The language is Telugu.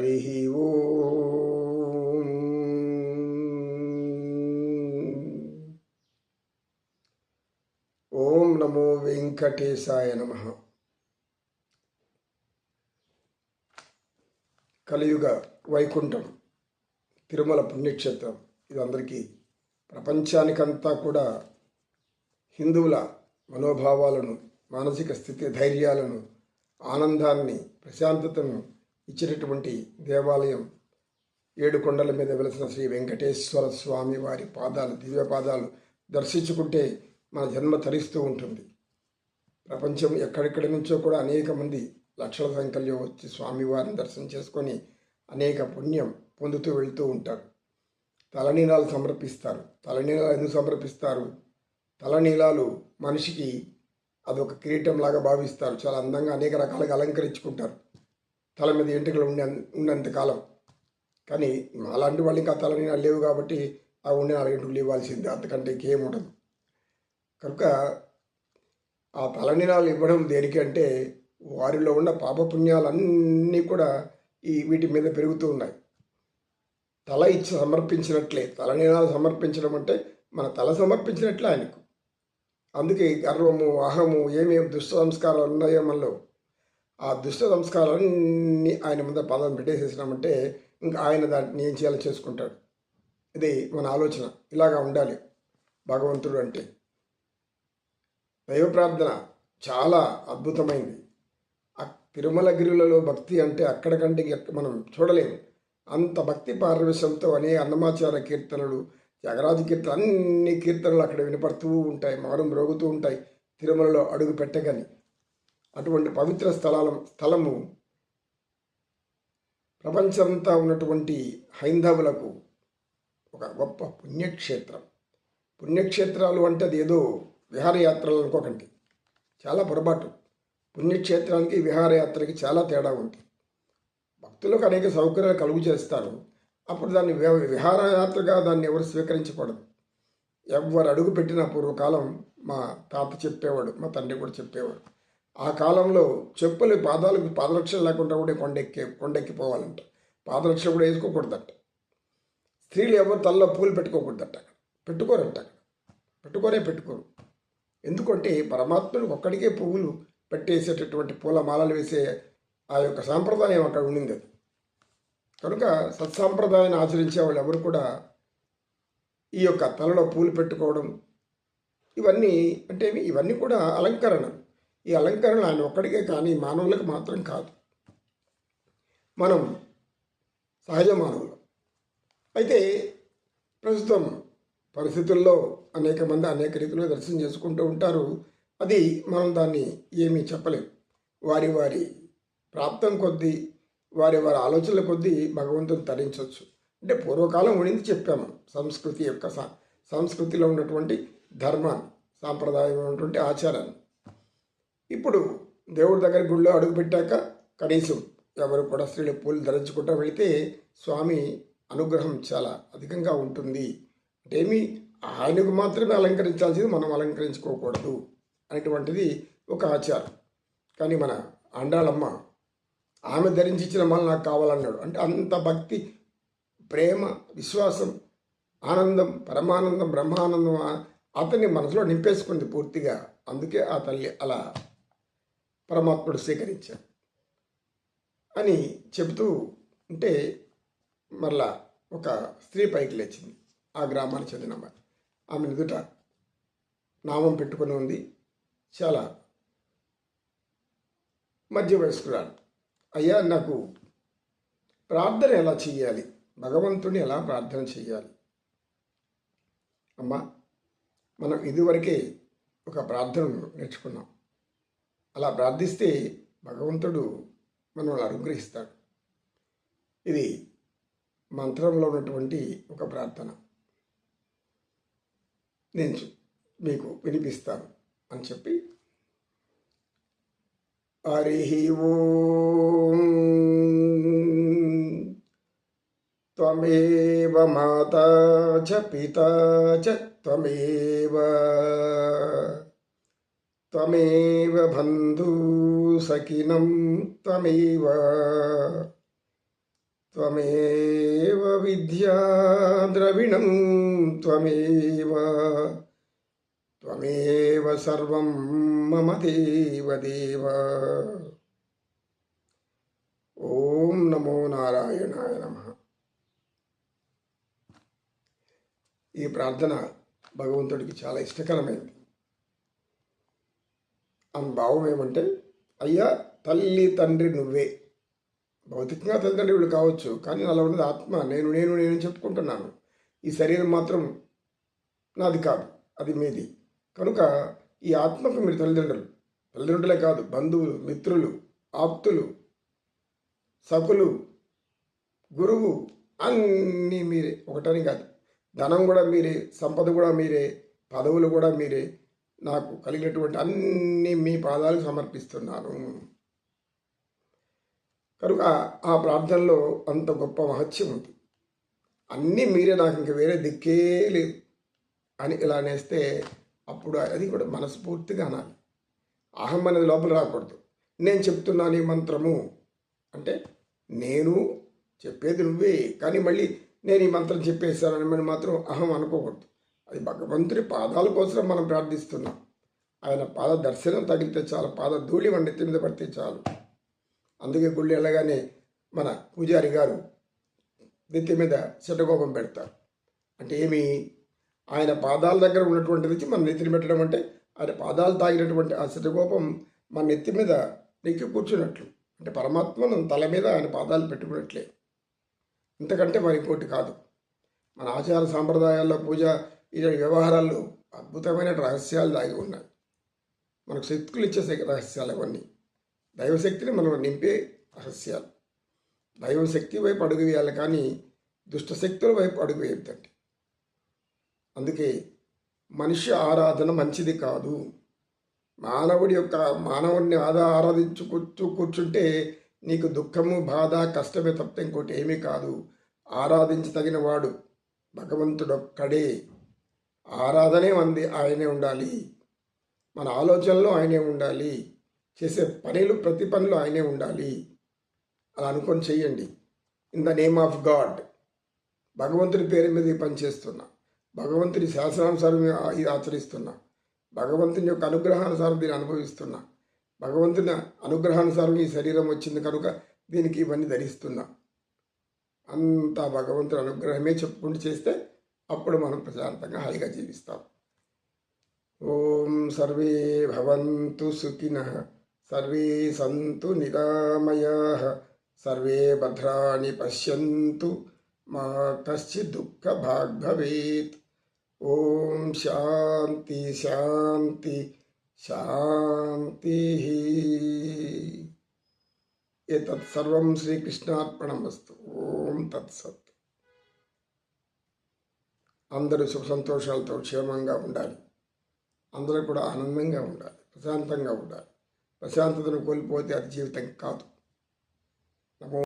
హరి ఓం. ఓం నమో వెంకటేశాయ నమ. కలియుగ వైకుంఠం తిరుమల పుణ్యక్షేత్రం ఇది అందరికీ ప్రపంచానికంతా కూడా హిందువుల మనోభావాలను మానసిక స్థితి ధైర్యాలను ఆనందాన్ని ప్రశాంతతను ఇచ్చినటువంటి దేవాలయం ఏడు కొండల మీద వెలసిన శ్రీ వెంకటేశ్వర స్వామి వారి పాదాలు దివ్య పాదాలు దర్శించుకుంటే మన జన్మ తరిస్తూ ఉంటుంది. ప్రపంచం ఎక్కడెక్కడి నుంచో కూడా అనేక మంది లక్షల సంఖ్యలో వచ్చి స్వామివారిని దర్శనం చేసుకొని అనేక పుణ్యం పొందుతూ వెళ్తూ ఉంటారు. తలనీలాలు సమర్పిస్తారు. తలనీలాలు ఎందుకు సమర్పిస్తారు? తలనీలాలు మనిషికి అదొక కిరీటంలాగా భావిస్తారు. చాలా అందంగా అనేక రకాలుగా అలంకరించుకుంటారు. తల మీద ఎంటుకలు ఉండే ఉన్నంత కాలం. కానీ అలాంటి వాళ్ళు ఇంకా తలనీలాలు లేవు కాబట్టి ఆ ఉండే నాలుగు ఎంటుకలు ఇవ్వాల్సిందే. అంతకంటే ఇంకేం ఉండదు. కనుక ఆ తలనీలాలు ఇవ్వడం దేనికి అంటే వారిలో ఉన్న పాపపుణ్యాలన్నీ కూడా ఈ వీటి మీద పెరుగుతూ ఉన్నాయి. తల ఇచ్చి సమర్పించినట్లే. తలనీలాలు సమర్పించడం అంటే మన తల సమర్పించినట్లే ఆయనకు. అందుకే గర్వము అహము ఏమేమి దుష్ట సంస్కారాలు ఉన్నాయో మనలో ఆ దుష్ట సంస్కారాలన్నీ ఆయన ముందర పాదం పెట్టేసేసినామంటే ఇంకా ఆయన దాన్ని ఏం చేయాలో చేసుకుంటాడు. ఇది మన ఆలోచన. ఇలాగా ఉండాలి. భగవంతుడు అంటే. దైవ ప్రార్థన చాలా అద్భుతమైంది. తిరుమల గిరులలో భక్తి అంటే అక్కడికంటే మనం చూడలేము. అంత భక్తి పారవశ్యంతో అనే అన్నమాచార కీర్తనలు త్యాగరాజు కీర్తన అన్ని కీర్తనలు అక్కడ వినపడుతూ ఉంటాయి మారు మ్రోగుతూ ఉంటాయి తిరుమలలో అడుగు పెట్టగని అటువంటి పవిత్ర స్థలాల స్థలము ప్రపంచమంతా ఉన్నటువంటి హైందవులకు ఒక గొప్ప పుణ్యక్షేత్రం. పుణ్యక్షేత్రాలు అంటే అది ఏదో విహారయాత్రలు అనుకోకండి. చాలా పొరపాటు. పుణ్యక్షేత్రానికి విహారయాత్రకి చాలా తేడా ఉంది. భక్తులకు అనేక సౌకర్యాలు కలుగు చేస్తారు. అప్పుడు దాన్ని విహారయాత్రగా దాన్ని ఎవరు స్వీకరించకూడదు. ఎవరు అడుగు పెట్టిన పూర్వకాలం మా తాత చెప్పేవాడు మా తండ్రి కూడా చెప్పేవాడు ఆ కాలంలో చెప్పులు పాదాలకు పాదరక్షలు లేకుండా కూడా కొండెక్కే కొండెక్కిపోవాలంట. పాదరక్షలు కూడా వేసుకోకూడదట. స్త్రీలు ఎవరు తలలో పూలు పెట్టుకోకూడదట. అక్కడ పెట్టుకోరంట. అక్కడ పెట్టుకోనే పెట్టుకోరు. ఎందుకంటే పరమాత్మను ఒక్కడికే పువ్వులు పెట్టేసేటటువంటి పూల మాలలు వేసే ఆ యొక్క సాంప్రదాయం అక్కడ ఉండింది అది. కనుక సత్సాంప్రదాయాన్ని ఆచరించే వాళ్ళు ఎవరు కూడా ఈ యొక్క తలలో పూలు పెట్టుకోవడం ఇవన్నీ అంటే ఇవన్నీ కూడా అలంకరణ. ఈ అలంకరణ ఆయన ఒక్కడికే కానీ మానవులకు మాత్రం కాదు. మనం సహజ మానవులు. అయితే ప్రస్తుతం పరిస్థితుల్లో అనేక మంది అనేక రీతిలో దర్శనం చేసుకుంటూ ఉంటారు. అది మనం దాన్ని ఏమీ చెప్పలేం. వారి వారి ప్రాప్తం కొద్దీ వారి వారి ఆలోచనల కొద్దీ భగవంతుని తరించవచ్చు అంటే పూర్వకాలం ఉండింది చెప్పాము. సంస్కృతి యొక్క సా- సంస్కృతిలో ఉన్నటువంటి ధర్మాన్ని సాంప్రదాయం ఉన్నటువంటి ఆచారాన్ని. ఇప్పుడు దేవుడి దగ్గర గుళ్ళో అడుగుపెట్టాక కనీసం ఎవరు కూడా స్త్రీలు పూలు ధరించుకుంటూ వెళితే స్వామి అనుగ్రహం చాలా అధికంగా ఉంటుంది. అంటే ఏమి? ఆయనకు మాత్రమే అలంకరించాల్సింది మనం అలంకరించుకోకూడదు అనేటువంటిది ఒక ఆచారం. కానీ మన అండాలమ్మ ఆమె ధరించిన మళ్ళీ నాకు కావాలన్నాడు. అంటే అంత భక్తి ప్రేమ విశ్వాసం ఆనందం పరమానందం బ్రహ్మానందం అతన్ని మనసులో నింపేసుకుంది పూర్తిగా. అందుకే ఆ తల్లి అలా పరమాత్ముడు స్వీకరించాడు అని చెబుతూ ఉంటే మరలా ఒక స్త్రీ పైకి లేచింది. ఆ గ్రామానికి చెందిన అమ్మాయి. ఆమె ఎదుట నామం పెట్టుకుని ఉంది. చాలా మధ్య వయస్కురాలు అయ్యా నాకు ప్రార్థన ఎలా చేయాలి భగవంతుని ఎలా ప్రార్థన చేయాలి అమ్మా మనం ఇదివరకే ఒక ప్రార్థనను నేర్చుకున్నాం. అలా ప్రార్థిస్తే భగవంతుడు మనల్ని అనుగ్రహిస్తాడు. ఇది మంత్రంలో ఉన్నటువంటి ఒక ప్రార్థన. నేను మీకు వినిపిస్తాను అని చెప్పి హరి ఓం త్వమేవ మాతా చ పితా చ త్వమేవ త్వమేవ బంధూ సఖినం త్వమేవ. త్వమేవ విద్యా ద్రవిణం త్వమేవ. త్వమేవ సర్వం మమ దేవ దేవ. ఓం నమో నారాయణాయ నమ. ఈ ప్రార్థన భగవంతుడికి చాలా ఇష్టకరమైంది. అని భావం ఏమంటే అయ్యా తల్లి తండ్రి నువ్వే. భౌతికంగా తల్లిదండ్రులు కావచ్చు కానీ అలా ఉన్నది ఆత్మ. నేను నేను నేను చెప్పుకుంటున్నాను. ఈ శరీరం మాత్రం నాది కాదు అది మీది. కనుక ఈ ఆత్మకు మీరు తల్లిదండ్రులు. తల్లిదండ్రులే కాదు బంధువులు మిత్రులు ఆప్తులు సకులు గురువు అన్నీ మీరే. ఒకటని కాదు ధనం కూడా మీరే సంపద కూడా మీరే పదవులు కూడా మీరే నాకు కలిగినటువంటి అన్ని మీ పాదాలకు సమర్పిస్తున్నాను. కనుక ఆ ప్రార్థనలో అంత గొప్ప మహత్యం ఉంది. అన్నీ మీరే నాకు ఇంక వేరే దిక్కే లేదు. అని ఇలా నేస్తే అప్పుడు అది కూడా మనస్ఫూర్తిగా అనాలి. అహం అనేది లోపల రాకూడదు. నేను చెప్తున్నాను ఈ మంత్రము. అంటే నేను చెప్పేది నువ్వే. కానీ మళ్ళీ నేను ఈ మంత్రం చెప్పేస్తానని మాత్రం అహం అనుకోకూడదు. అది భగవంతుడి పాదాల కోసం మనం ప్రార్థిస్తున్నాం. ఆయన పాద దర్శనం తగిలితే చాలు పాద ధూళి మన నెత్తి మీద పడితే చాలు. అందుకే గుళ్ళు వెళ్ళగానే మన పూజారి గారు నెత్తి మీద శటకోపం పెడతారు. అంటే ఏమి? ఆయన పాదాల దగ్గర ఉన్నటువంటిది వచ్చి మన నెత్తిని పెట్టడం అంటే ఆయన పాదాలు తాగినటువంటి ఆ శటకోపం మన నెత్తి మీద నెక్కి కూర్చున్నట్లు. అంటే పరమాత్మను తల మీద ఆయన పాదాలు పెట్టుకున్నట్లే. ఇంతకంటే మరి ఇంకోటి కాదు. మన ఆచార సాంప్రదాయాల్లో పూజ ఈ వ్యవహారాల్లో అద్భుతమైన రహస్యాలు దాగి ఉన్నాయి. మనకు శక్తులు ఇచ్చే రహస్యాలు అవన్నీ. దైవశక్తిని మనం నింపే రహస్యాలు. దైవశక్తి వైపు అడుగు వేయాలి కానీ దుష్టశక్తుల వైపు అడుగు వేయద్దండి. అందుకే మనిషి ఆరాధన మంచిది కాదు. మానవుడి యొక్క మానవుడిని ఆదా ఆరాధించు కూర్చు కూర్చుంటే నీకు దుఃఖము బాధ కష్టమే తప్ప ఇంకోటి ఏమీ కాదు. ఆరాధించదగిన వాడు భగవంతుడొక్కడే. ఆరాధనే మంది ఆయనే ఉండాలి. మన ఆలోచనలో ఆయనే ఉండాలి. చేసే పనులు ప్రతి పనులు ఆయనే ఉండాలి. అలా అనుకొని చెయ్యండి in the name of God భగవంతుడి పేరు మీద పనిచేస్తున్నా భగవంతుడి శాసనానుసారం ఇది ఆచరిస్తున్నా. భగవంతుని యొక్క అనుగ్రహానుసారం దీన్ని అనుభవిస్తున్నా. భగవంతుని అనుగ్రహానుసారం ఈ శరీరం వచ్చింది కనుక దీనికి ఇవన్నీ ధరిస్తున్నా. అంతా భగవంతుని అనుగ్రహమే చెప్పుకుంటూ చేస్తే అప్పుడు మనం ప్రశాంతంగా హాయిగా జీవిస్తాం ఓం సర్వే భవంతు సుఖినః సర్వే సంతు నిరామయా సర్వే భద్రాణి పశ్యంతు మా కశ్చిత్ దుఃఖ భాగ్ భవేత్ ఓం శాంతి శాంతి శాంతి ఏతత్ సర్వం శ్రీకృష్ణార్పణమస్తు ఓం తత్సత్ అందరూ సుఖ సంతోషాలతో క్షేమంగా ఉండాలి. అందరూ కూడా ఆనందంగా ఉండాలి ప్రశాంతంగా ఉండాలి. ప్రశాంతతను కోల్పోతే అది జీవితం కాదు. నమో